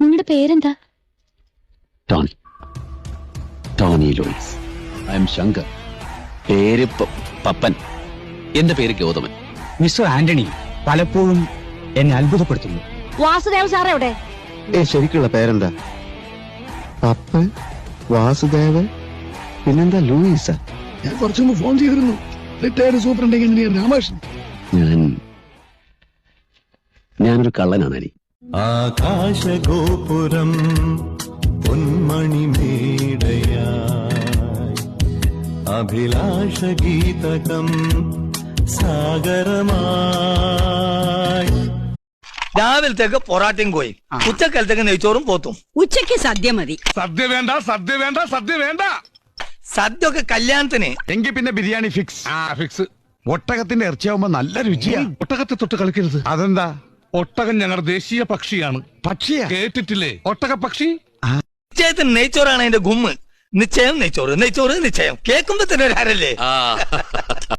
നിങ്ങളുടെ പേരെന്താ? Tony Tony Lois. I'm Shankar. പേര് പപ്പൻ. എന്റെ പേര് ഗൗതമൻ. മിസ്റ്റർ ആന്റണി പലപ്പോഴും എന്നെ അത്ഭുതപ്പെടുത്തുന്നു. വാസുദേവ സാർ എവിടെ? ഏ ശരിക്കുള്ള പേരെന്താ? പപ്പൻ വാസുദേവൻ പിന്നെന്താ ലൂയിസ? ഞാൻ കുറച്ചു മുമ്പ് ഫോൺ ചെയ്തിരുന്നു. Retired superintending engineer Ramakrishnan. ഞാൻ ഞാനൊരു കള്ളനാണ് അനി ആകാശഗോപുരം പൊന്മണിമേടയായി. അഭിലാഷഗീതകം സാഗരമായി. രാവിലത്തേക്ക് പൊറാട്ടയും കോയും. ഉച്ചക്കാലത്തേക്ക് നെയ്ച്ചോറും പോത്തും. ഉച്ചയ്ക്ക് സദ്യ മതി. സദ്യ വേണ്ട സദ്യ വേണ്ട സദ്യ വേണ്ട. സദ്യ ഒക്കെ കല്യാണത്തിന്. എങ്കിൽ പിന്നെ ബിരിയാണി ഫിക്സ് ആ. ഫിക്സ് ഒട്ടകത്തിന്റെ ഇറച്ചിയാവുമ്പോ നല്ല രുചിയാ. ഒട്ടകത്തെ തൊട്ട് കളിക്കരുത്. അതെന്താ? ഒട്ടകം ഞങ്ങളുടെ ദേശീയ പക്ഷിയാണ്. പക്ഷിയാ? കേട്ടിട്ടില്ലേ? ഒട്ടക പക്ഷി? നിശ്ചയത്തിന് നെയ്ച്ചോറാണ് അതിന്റെ ഗുമ്മ്. നിശ്ചയം നെയ്ച്ചോറ് നെയ്ച്ചോറ് നിശ്ചയം. കേൾക്കുമ്പോ തന്നെ ഒരു ഹരല്ലേ?